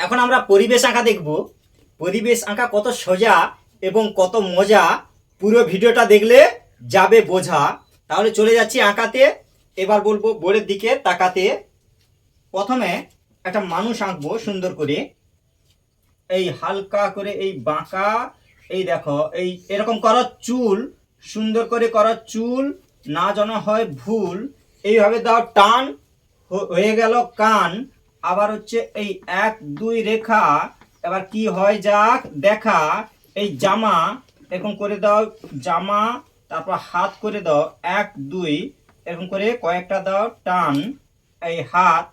এখন আমরা পরিবেশ আঁকা দেখব। পরিবেশ আঁকা কত সোজা এবং কত মজা। পুরো ভিডিওটা দেখলে যাবে বোঝা। তাহলে চলে যাচ্ছি আঁকাতে। এবার বলব বোর্ডের দিকে তাকাতে। প্রথমে একটা মানুষ আঁকবো সুন্দর করে। এই হালকা করে এই বাঁকা, এই দেখো, এই এরকম করো চুল, সুন্দর করে করো চুল, না যেন হয় ভুল। এইভাবে দাও টান হয়ে গেল কান। আবার হচ্ছে এই এক, দুই রেখা, এবার কি হয় যাক, দেখা, এই জামা, এরকম করে দাও, জামা, তারপর হাত করে দাও, এক, দুই, এরকম করে কয়েকটা দাও, টান, এই হাত,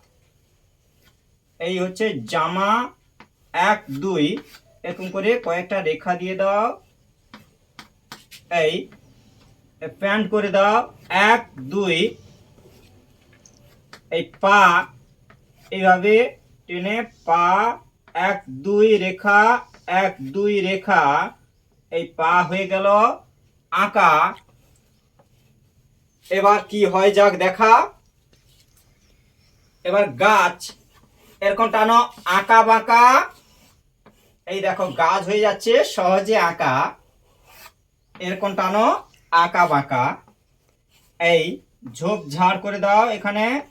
এই হচ্ছে জামা, এক, দুই, এরকম করে কয়েকটা রেখা দিয়ে দাও, এই, প্যান্ট করে দাও, এক, দুই, এই পা এইভাবে টেনে পা, এক, দুই রেখা, এক, দুই রেখা, এই পা হয়ে গেল আঁকা। এবার কি হয় যাক দেখা। এবার গাছ, এরকম টানো, আঁকা বাঁকা। এই দেখো, গাছ হয়ে যাচ্ছে, সহজে আঁকা। এরকম টানো, আঁকা বাঁকা। এই ঝোপ ঝাড় করে দাও এখানে।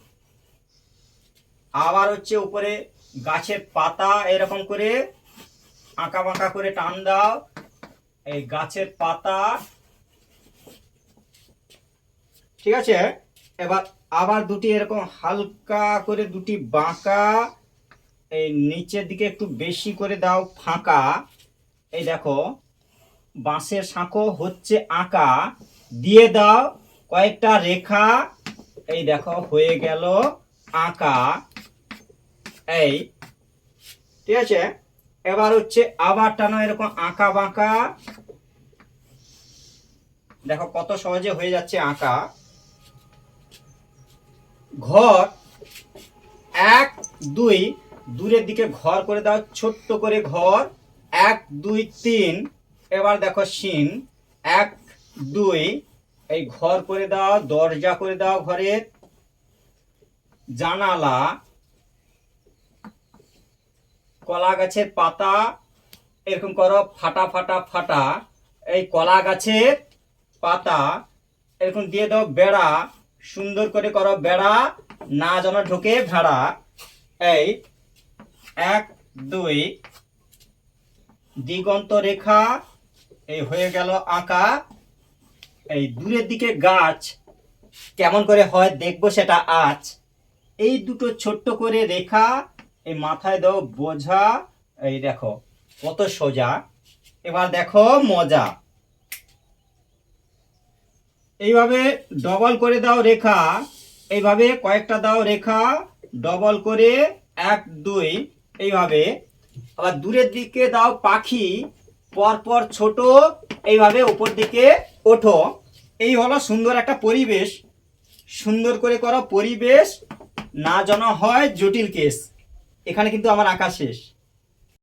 আবার হচ্ছে উপরে গাছের পাতা এরকম করে আঁকা বাঁকা করে টান দাও। এই গাছের পাতা। ঠিক আছে? এবার আবার দুটি এরকম হালকা করে দুটি বাঁকা। এই নিচের দিকে একটু বেশি করে দাও ফাঁকা। এই দেখো, বাঁশের শাঁখো হচ্ছে আঁকা। দিয়ে দাও কয়েকটা রেখা। এই দেখো, হয়ে গেল আঁকা। এই, ঠিক আছে? এবার হচ্ছে আবার টানো, এরকম আঁকা বাঁকা। দেখো কত সহজে হয়ে যাচ্ছে আঁকা। ঘর, এক, দুই, দূরের দিকে ঘর করে দাও, ছোট্ট করে ঘর। এক, দুই, তিন, এবার দেখো সিন এক, দুই, এই ঘর করে দাও, দরজা করে দাও ঘরের। জানালা কলা গাছের পাতা, এরকম করো, ফাটা ফাটা ফাটা। এই কলা গাছের পাতা, এরকম দিয়ে দাও বেড়া, সুন্দর করে করো বেড়া, না যেন ঢোকে ভেড়া। এই এক, দুই, দিগন্ত রেখা, এই হয়ে গেল আঁকা। এই দূরের দিকে গাছ কেমন করে হয় দেখব সেটা আজ। এই দুটো ছোট্ট করে রেখা এই মাথায় দাও বোঝা, এই দেখো, কত সোজা। এবার দেখো মজা। এইভাবে ডবল করে দাও রেখা, এইভাবে কয়েকটা দাও রেখা ডবল করে এক, দুই, এইভাবে। আবার দূরের দিকে দাও পাখি, পরপর ছোট, এইভাবে উপর দিকে ওঠো। এই হলো সুন্দর একটা পরিবেশ। সুন্দর করে করো পরিবেশ, না জানা হয় জটিল কেস। এখানে কিন্তু আমার আঁকা শেষ।